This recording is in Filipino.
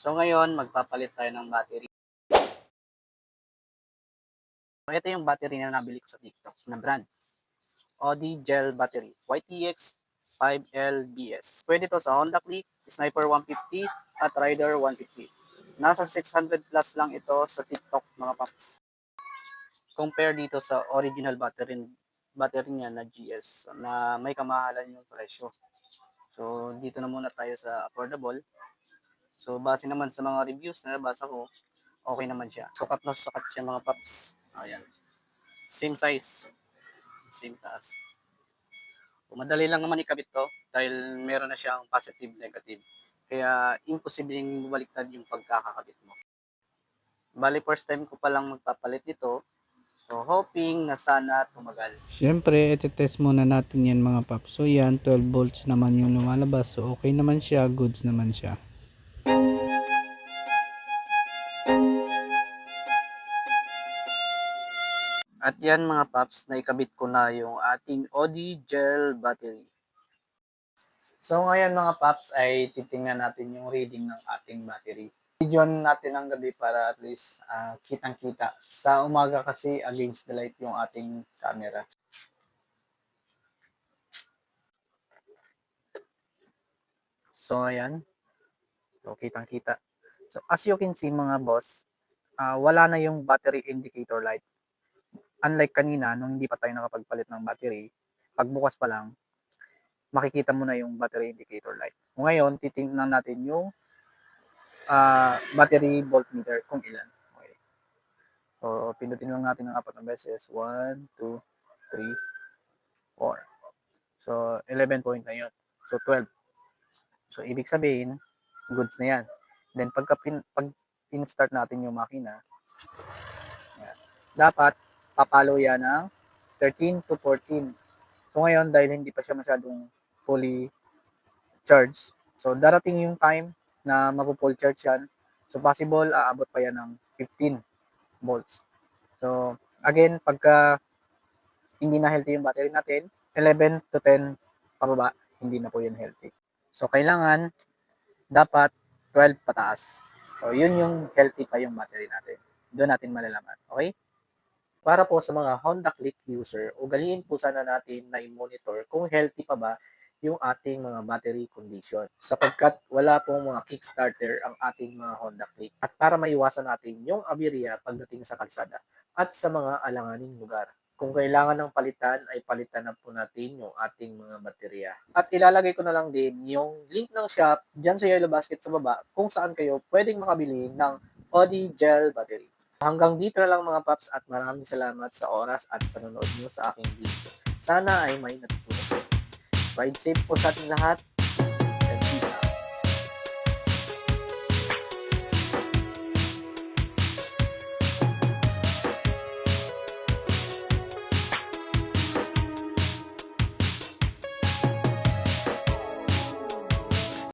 So ngayon, magpapalit tayo ng battery. So ito yung battery na nabili ko sa TikTok na brand. Audi Gel Battery. YTX 5LBS. Pwede to sa Honda Click, Sniper 150, at Rider 150. Nasa 600 plus lang ito sa TikTok mga paps. Compare dito sa original battery battery niya na GS na may kamahalan yung presyo. So dito na muna tayo sa affordable. So base naman sa mga reviews na nabasa ko, okay naman siya. Sukat na sukat siya mga paps. Ayan. Same size. Same taas. Madali lang naman ikabit to dahil meron na siyang positive negative. Kaya imposibleng bumaliktad yung pagkakakabit mo. Bali first time ko palang magpapalit ito. So hoping na sana tumagal. Siyempre, iti-test muna natin yan mga paps. So yan, 12 volts naman yung lumalabas. So okay naman siya, goods naman siya. At yan mga paps, naikabit ko na yung ating Audi Gel Battery. So ngayon mga paps ay titingnan natin yung reading ng ating battery. Video natin ang gabi para at least ah, kitang-kita. Sa umaga kasi against the light yung ating camera. So ayan. So kitang-kita. So as you can see mga boss, ah, wala na yung battery indicator light unlike kanina, nung hindi pa tayo nakapagpalit ng battery, pagbukas pa lang, makikita mo na yung battery indicator light. Ngayon, titingnan natin yung ah, battery voltmeter kung ilan. Okay. So, pindutin lang natin ng apat na beses. 1, 2, 3, 4. So, 11 point na yun. So, 12. So, ibig sabihin, goods na yan. Then, pagka pin, pag in-start natin yung makina, yan, dapat papalo yan ng 13 to 14. So ngayon, dahil hindi pa siya masyadong fully charged, so darating yung time na mapu-full charge yan. So possible, aabot pa yan ng 15 volts. So again, pagka hindi na healthy yung battery natin, 11 to 10 pababa, hindi na po yun healthy. So kailangan, dapat 12 pataas. So yun yung healthy pa yung battery natin. Doon natin malalaman. Okay? Para po sa mga Honda Click user, ugaliin po sana natin na i-monitor kung healthy pa ba yung ating mga battery condition. Sapagkat wala pong mga kickstarter ang ating mga Honda Click. At para maiwasan natin yung aberya pagdating sa kalsada at sa mga alanganing lugar. Kung kailangan ng palitan, ay palitan na po natin yung ating mga baterya. At ilalagay ko na lang din yung link ng shop dyan sa yellow basket sa baba kung saan kayo pwedeng makabili ng Audi Gel Battery. Hanggang dito na lang mga paps at maraming salamat sa oras at panonood nyo sa aking video. Sana ay may natutunan. Ride safe po sa ating lahat.